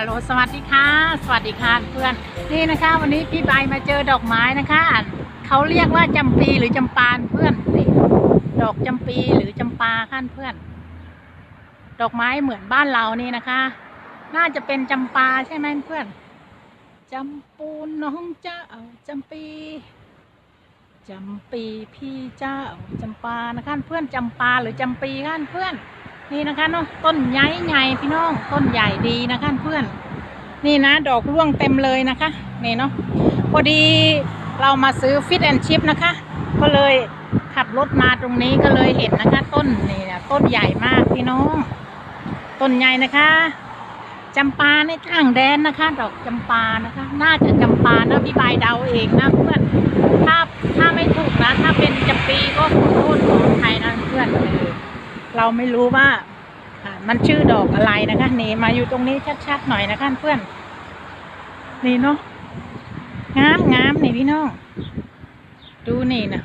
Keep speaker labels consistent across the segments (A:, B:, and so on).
A: ฮัลโหลสวัสดีค่ะ สวัสดีค่ะเพื่อน นี่นะคะ วันนี้พี่ใบมาเจอดอกไม้นะคะเขาเรียกว่าจำปีหรือจำปาเพื่อนนี่ดอกจำปีหรือจำปาขั้นเพื่อน ดอกไม้เหมือนบ้านเรานี่นะคะ น่าจะเป็นจำปาใช่ไหมเพื่อนจำปูนน้องเจ้าจำปีจำปีพี่เจ้าจำปานะคะเพื่อนจำปาหรือจำปีขั้นเพื่อน นี่นะคะเนาะต้นใหญ่ใหญ่พี่น้องต้นใหญ่ดีนะคะเพื่อน นี่นะ ดอกร่วงเต็มเลยนะคะนี่เนาะพอดีเรามาซื้อฟิตแอนชิพนะคะ ก็เลยขับรถมาตรงนี้ก็เลยเห็นนะคะ ต้นนี่นะต้นใหญ่มากพี่น้องต้นใหญ่นะคะจำปาในต่างแดนนะคะ ดอกจำปานะคะ น่าจะจำปานะพี่บายเดาเองนะเพื่อนถ้าถ้าไม่ถูกนะ ถ้าเป็นจำปีก็ขอโทษขออภัยนะเพื่อนเออ เราไม่รู้ว่ามันชื่อดอกอะไรนะคะนี่มาอยู่ตรงนี้ชัดๆหน่อยนะคะเพื่อนนี่เนาะงามงามนี่พี่น้องดูนี่นะ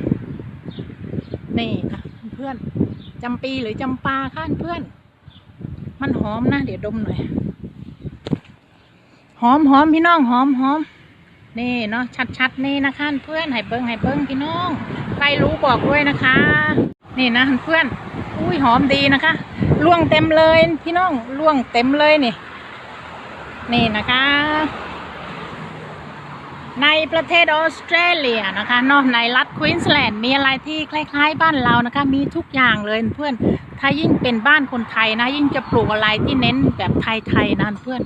A: นี่นะเพื่อนจำปีหรือจำปาค่ะเพื่อน มันหอมนะเดี๋ยวดมหน่อยหอมหอมพี่น้องหอมหอมนี่เนาะชัดๆนี่นะคะเพื่อนให้เบิ้งให้เบิ้งพี่น้องใครรู้บอกด้วยนะคะ นี่นะเพื่อน อุ้ยหอมดีนะคะล่วงเต็มเลยพี่น้องล่วงเต็มเลยนี่ นี่นะคะ ในประเทศออสเตรเลียนะคะนอกในรัฐควีนสแลนด์มีอะไรที่คล้าย ๆ บ้านเรานะคะ มีทุกอย่างเลยเพื่อนถ้ายิ่งเป็นบ้านคนไทยนะ ยิ่งจะปลูกอะไรที่เน้นแบบไทยๆนะเพื่อน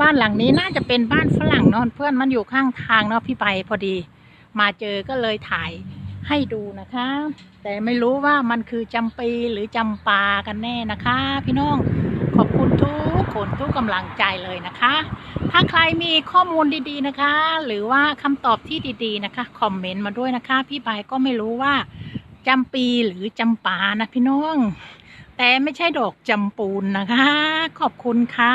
A: บ้านหลังนี้น่าจะเป็นบ้านฝรั่งนอะเพื่อนมันอยู่ข้างทางเนาะพี่ไปพอดี มาเจอก็เลยถ่าย ให้ดูนะคะ แต่ไม่รู้ว่ามันคือจำปีหรือจำปากันแน่นะคะ พี่น้องขอบคุณทุกคนทุกกำลังใจเลยนะคะ ถ้าใครมีข้อมูลดีๆนะคะ หรือว่าคำตอบที่ดีๆนะคะคอมเมนต์มาด้วยนะคะ พี่ใบก็ไม่รู้ว่าจำปีหรือจำปานะพี่น้อง แต่ไม่ใช่ดอกจำปูนนะคะ ขอบคุณค่ะ